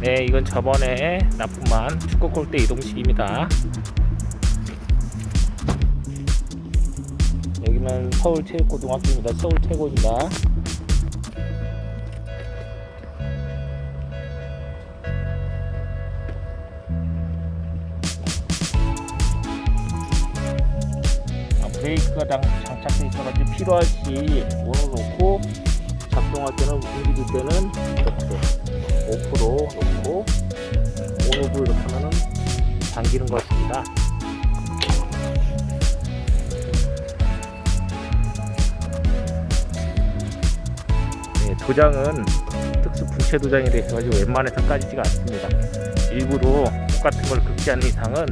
네, 이건 저번에 납품한 축구 골대 이동식입니다. 여기는 서울체육고등학교입니다. 서울 최고입니다. 아, 브레이크가 장, 장착돼 있어가지고 필요할 시 열어놓고 작동할 때는 움직일 때는 이렇게 오프로 놓고 온오프 이렇게 하면은 당기는 것입니다. 네, 도장은 특수 분체 도장이 있어가지고 웬만해서 까지지가 않습니다. 일부러 똑같은 걸 긁지 않는 이상은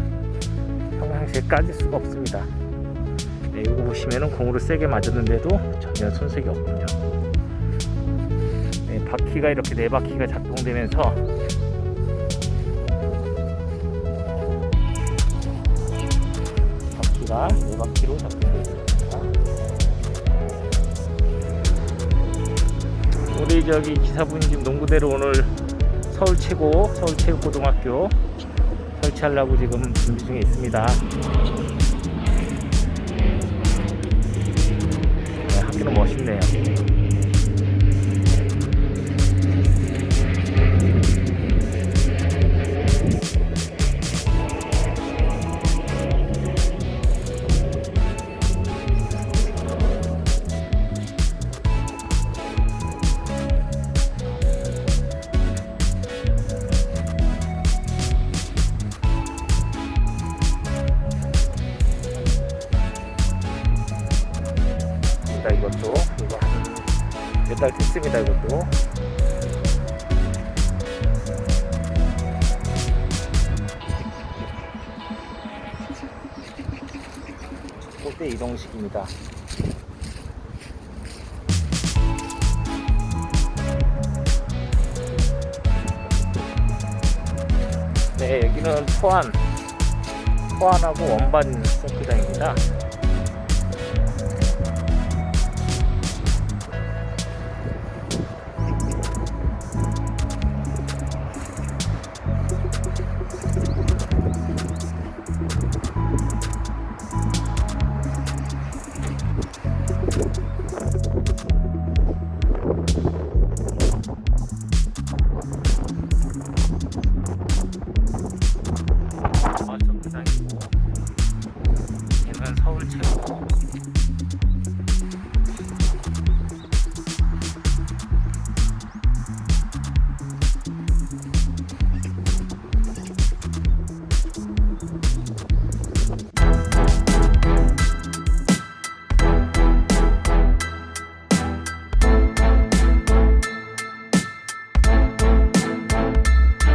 평상시에 까질 수가 없습니다. 네, 이거 보시면은 공으로 세게 맞았는데도 전혀 손색이 없군요. 네, 바퀴가 이렇게 네 바퀴가 작동되면서 바퀴가 네 바퀴로 작동되어 있습니다. 우리 저기 기사분이 지금 농구대로 오늘 서울 최고 서울체육고등학교 설치하려고 지금 준비 중에 있습니다. 자, 이것도 이거 한몇달 됐습니다. 이것도 꽃대 이동식입니다. 네, 여기는 포안, 포안하고 원반 서크장입니다.